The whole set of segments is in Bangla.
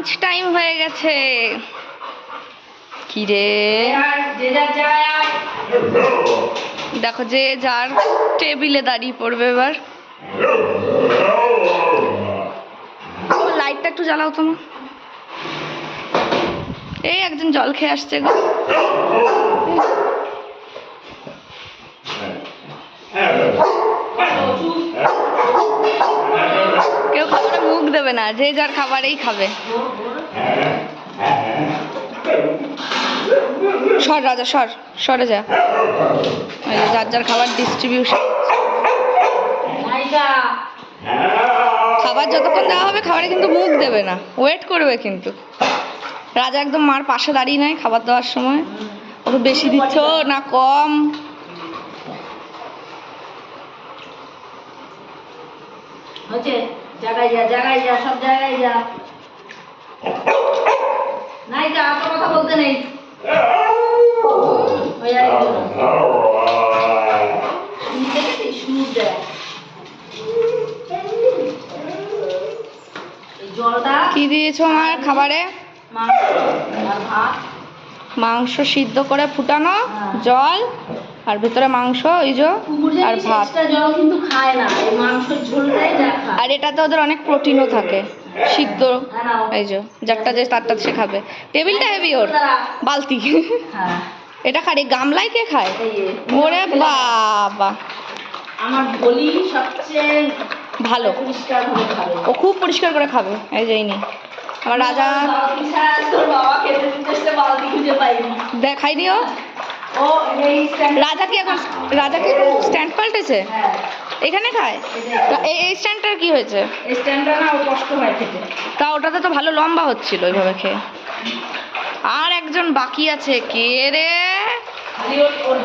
লাঞ্চ টাইম হয়ে গেছে। কি রে? দেখো যে যার টেবিলে দাঁড়িয়ে পড়বে এবার। লাইটটা একটু জ্বালাও তোমার এই একজন জল খেয়ে আসছে গো। খাবারে দেবে না, যে যার খাবারেই খাবে। সর রাজা, সর, সরে যা। যার যার খাবার ডিস্ট্রিবিউশন খাবার যতক্ষণ দেওয়া হবে, খাবারে কিন্তু মুখ দেবে না। ওয়েট করবে কিন্তু। রাজা একদম মার পাশে দাঁড়িয়ে নাই খাবার দেওয়ার সময়। ওকে বেশি দিচ্ছ, না কম। হচ্ছে? জায়গায় যা জায়গায় যা সব জায়গায় যা। কথা বলতে নেই। ওই আর দেখ। এই জলটা কি দিয়েছ আমার খাবারে? মাংস মাংস সিদ্ধ করে ফুটানো জল। আর ভিতরে মাংস ওই যে আর ভাত। কিন্তু খায় না আর এটাতে ওদের অনেক প্রোটিনও থাকে সিদ্ধ হ্যাঁ। এই যে যারটা যে তারটা সে খাবে। টেবিলটা হেভি ওর বালতি। হ্যাঁ। এটা খালি গামলায় কে খায়। ওরে বাবা। আমার বলি সবচেয়ে ভালো। ও খুব পরিষ্কার করে খাবে এই যে ইনি। আমার রাজা দেখাইনি ও? রাজা কি এখন রাজা কি স্ট্যান্ড পাল্টেছে? হ্যাঁ। এখানে খায়? তা এই স্ট্যান্ডটার কি হয়েছে? স্ট্যান্ডটা না কষ্ট হয় খেতে। তা ওটাতে তো ভালো লম্বা হচ্ছিল ওইভাবে খেয়ে। আর একজন বাকি আছে কে রে?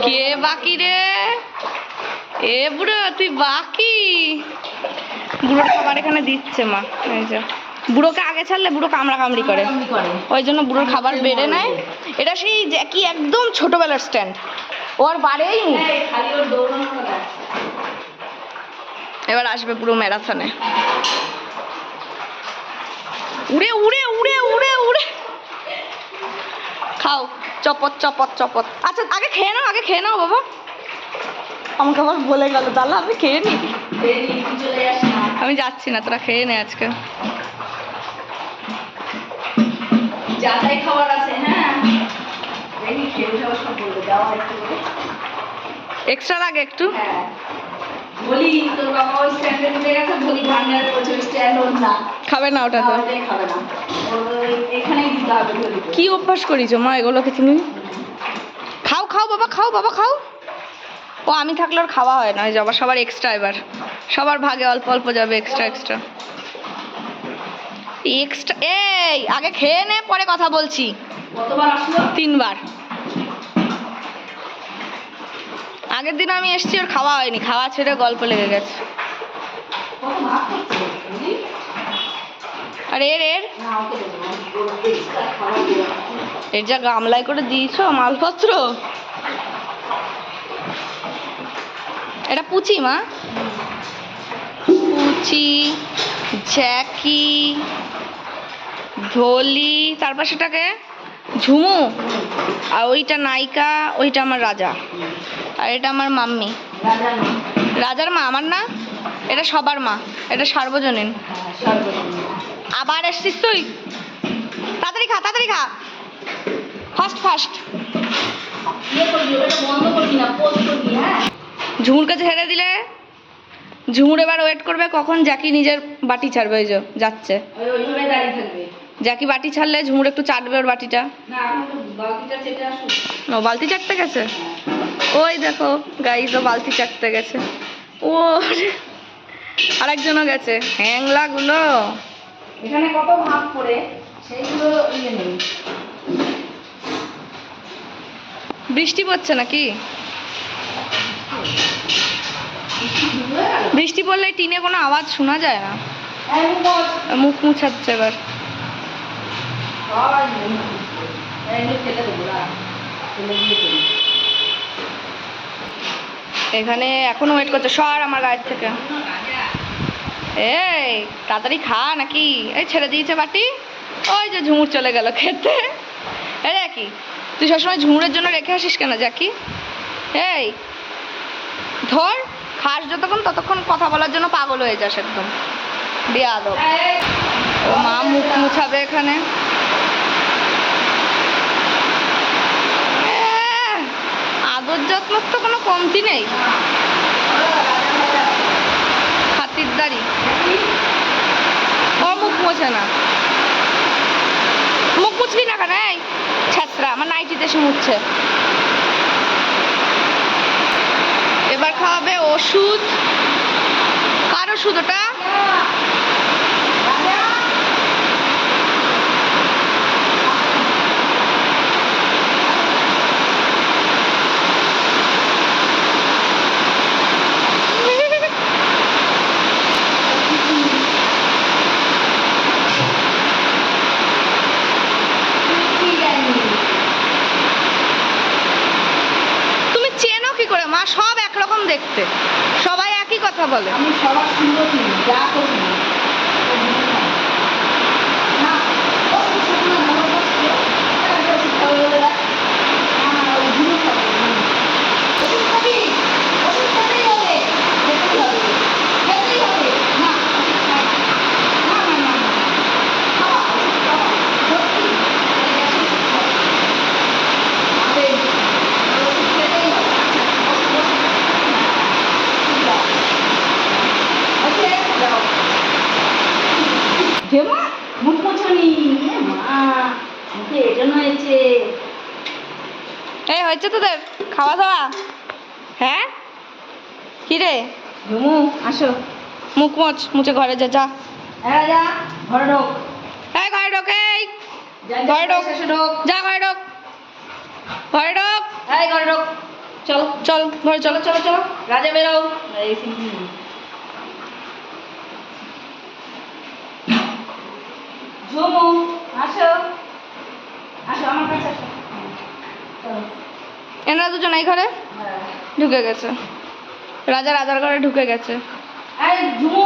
কে বাকি রে? এ বুড়ো তুই বাকি? বুড়োর খাবার এখানে দিচ্ছে মা। এই যে। বুড়োকে আগে ছাড়লে বুড়ো কামড়া কামড়ি করে। ওই জন্য বুড়োর খাবার বেড়ে নেয়। এটা সেই কি একদম ছোটবেলার স্ট্যান্ড ওর বাড়েই এবার আসবে পুরো ম্যারাথনে। উড়ে উড়ে উড়ে উড়ে উড়ে। খাও চপত চপত চপত। আচ্ছা আগে খেয়ে নাও আগে খেয়ে নাও বাবা। আমাকে আবার বলে গেল তাহলে আমি খেয়ে না। আমি যাচ্ছি না তোরা খেয়ে নে আজকে। যাচাই খাবার আছে হ্যাঁ? দেখি খেয়ে যাওয়া সব বলবে যাওয়া একটু করে এক্সট্রা লাগে একটু? হ্যাঁ। বলি তোর বাবা ওই স্ট্যান্ডে উঠে গেছে বলি ভান্ডারে বলছে স্ট্যান্ড ওর না। খাবে না ওটা তো। খাবে না। এখানেই দিতে হবে কি অভ্যাস করিছো মা এগুলোকে তুমি? খাও খাও বাবা খাও বাবা খাও। ও আমি থাকলে ওর খাওয়া হয় না ওই যে সবার এক্সট্রা এবার। সবার ভাগে অল্প অল্প যাবে এক্সট্রা এক্সট্রা এক্সট্রা এই আগে খেয়ে নে পরে কথা বলছি। তিনবার। আগের দিন আমি এসেছি ওর খাওয়া হয়নি। খাওয়া ছেড়ে গল্প লেগে গেছে? আর এর এর। এর যা গামলায় করে দিয়েছ মালপত্র? এটা পুচি মা। পুচি। জ্যাকি ধলি তারপর সেটাকে ঝুমু আর ওইটা নায়িকা ওইটা আমার রাজা আর এটা আমার মাম্মি। রাজার মা আমার না? এটা সবার মা এটা সার্বজনীন। আবার এসছিস তুই? তাড়াতাড়ি খা তাড়াতাড়ি খা। ফাস্ট ফাস্ট ইয়ে করবি হ্যাঁ? ঝুমুর কাছে ছেড়ে দিলে ঝুমুর এবার ওয়েট করবে কখন জ্যাকি নিজের বাটি ছাড়বে ওই যে যাচ্ছে। জ্যাকি বাটি ছাড়লে ঝুমুর একটু চাটবে ওর বাটিটা। ও বালতি চাটতে গেছে? ওই দেখো গাইজ ও বালতি চাটতে গেছে। ও আরেকজনও গেছে। হ্যাংলাগুলো। এখানে কত ভাগ করে সেইগুলো ইয়ে বৃষ্টি পড়ছে নাকি? পড়লে টিনে কোনো আওয়াজ শোনা যায় না। মুখ মুছাচ্ছে এবার। এখানে এখনও ওয়েট করছে, সর আমার গায়ের থেকে। এই, তাড়াতাড়ি খা নাকি? এই, ছেড়ে দিয়েছে বাটি। ওই যে ঝুমুর চলে গেল খেতে। এ কি তুই সবসময় ঝুমুরের জন্য রেখে আসিস কেন জাকি এই, ধর। খাস যতক্ষণ, ততক্ষণ কথা বলার জন্য পাগল হয়ে যাস একদম। বেয়াদব। ও মা মুখ মুছাবে এখানে। আদর যত্ন তো কোনো কমতি নেই। হাতির দাড়ি। ও মুখ মোছে না। মুখ মুছবি না কেন? এই ছাত্রা আমার নাইটিতে এসে মুছছে এবার ওষুধ কার ওষুধ ওটা মা সব একরকম দেখতে? সবাই একই কথা বলে। আমি সবার সুন্দর যা করি না ওষুধ খাবে ওষুধ খাবি ওষুধ খেতেই হবে খেতেই হবে খেতেই হবে না না না না খাওয়া ওষুধ খাওয়া সত্যি খাবে ওষুধ খেতেই হবে ওষুধ ওষুধ যেমা মুখ মোছনি মা এজন্য হয়েছে। এই হয়েছে তোদের খাওয়া দাওয়া? হ্যাঁ? কি রে? ঝুমু আসো। মুখ মোচ মুছে ঘরে যা যা। হ্যাঁ যা ঘরে ঢোক। এই ঘরে ঢোক এই। যা, যা, ঘরে ঢোক। যা ঘরে ঢোক। ঘরে ঢোক। এই ঘরে ঢোক। চল। চল ঘরে চলো। চলো চলো রাজা বেরো। ঝুমু আসো। আসো আমার কাছে আসো। চলো। এনারা দুজন এই ঘরে? হ্যাঁ। ঢুকে গেছে। রাজা রাজার ঘরে ঢুকে গেছে। আরে ঝুমো